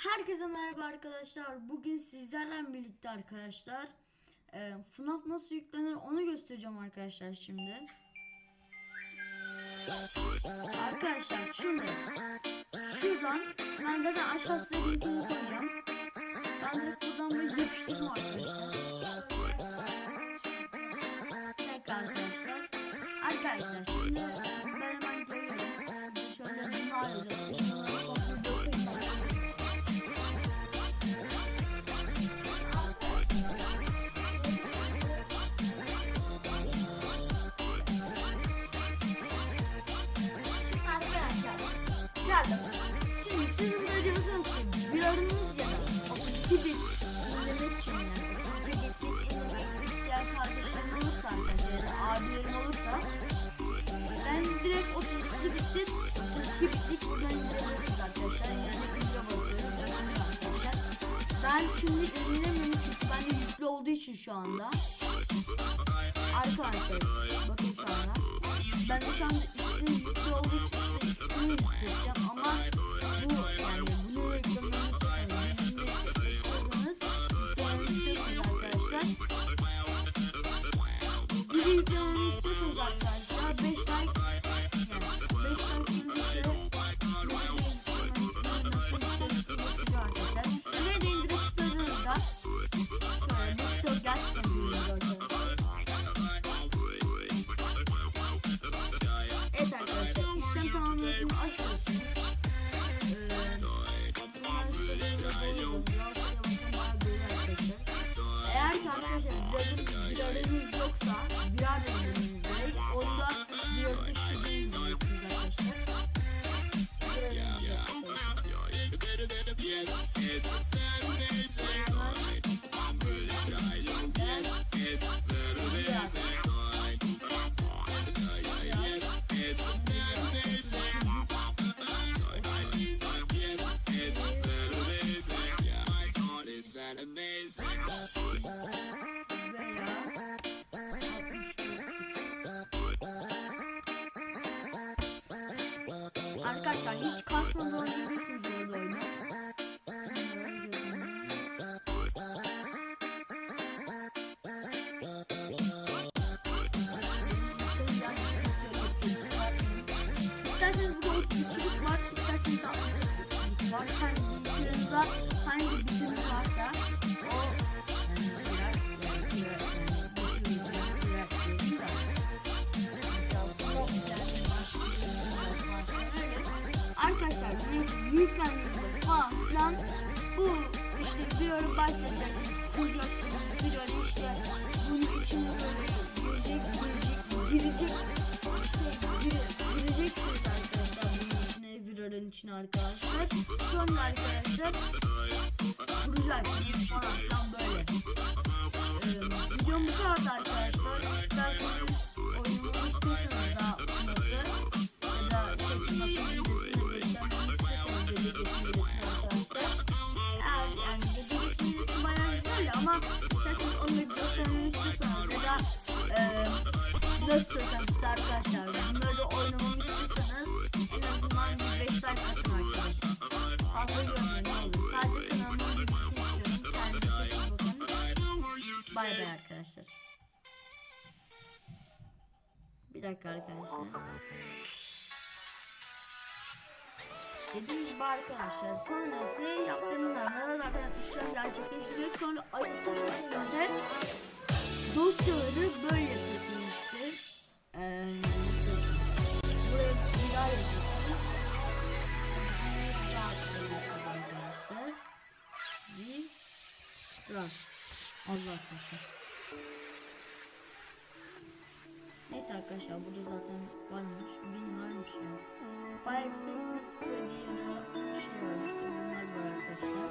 Herkese merhaba arkadaşlar. Bugün sizlerle birlikte arkadaşlar e, FNAF nasıl yüklenir onu göstereceğim arkadaşlar şimdi. Arkadaşlar şimdi şuradan ben zaten aşağısına linkini koyacağım. Aranız ya da 32 bit izlemek için yani 32 bit izlemek isteyen kardeşlerim olursa arkadaşlar abilerim olursa ben direkt 32 bitlik 32 bitlik izleyebilirsiniz arkadaşlar. Yani video basıyorum. arkadaşlar. Ben şimdi izleyemiyorum çünkü bende yüklü olduğu için şu anda. Arkadaşlar bakın şu anda. Ben de şu anda ikisinin yüklü olduğu için ikisini yükleyeceğim ama bu yani bunu reklamını Kardeşler Arkadaşlar hiç kasmadan oynayabilirsiniz arada oyunu. İsterseniz burada 32'lik var, isterseniz 62'lik var. Kendi hangi büyüklendiğinde falan. Bu işte ara başlayacak. Bir ara işte bunun böyle girecek girecek girecek işte gire, gireceksiniz arkadaşlar. Bunun içine bir aranın içine arkadaşlar? Sonra arkadaşlar kuracaksınız falan böyle. Ee, videom bu kadar arkadaşlar arkadaşlar oynamamı istiyorsanız en azından bir 5 like atın arkadaşlar fazla görmeyin olur sadece kanalıma şey istiyorum kendinize çok bakın Bay bay arkadaşlar. Bir dakika arkadaşlar. Dediğim gibi arkadaşlar sonrası yaptığınız anda zaten işlem gerçekleşecek. Sonra önünde dosyaları böyle Run. Allah korusun. Neyse arkadaşlar burada zaten varmış. Bin varmış ya. Ee, Fire Fitness Freddy ya da şey var bunlar var arkadaşlar.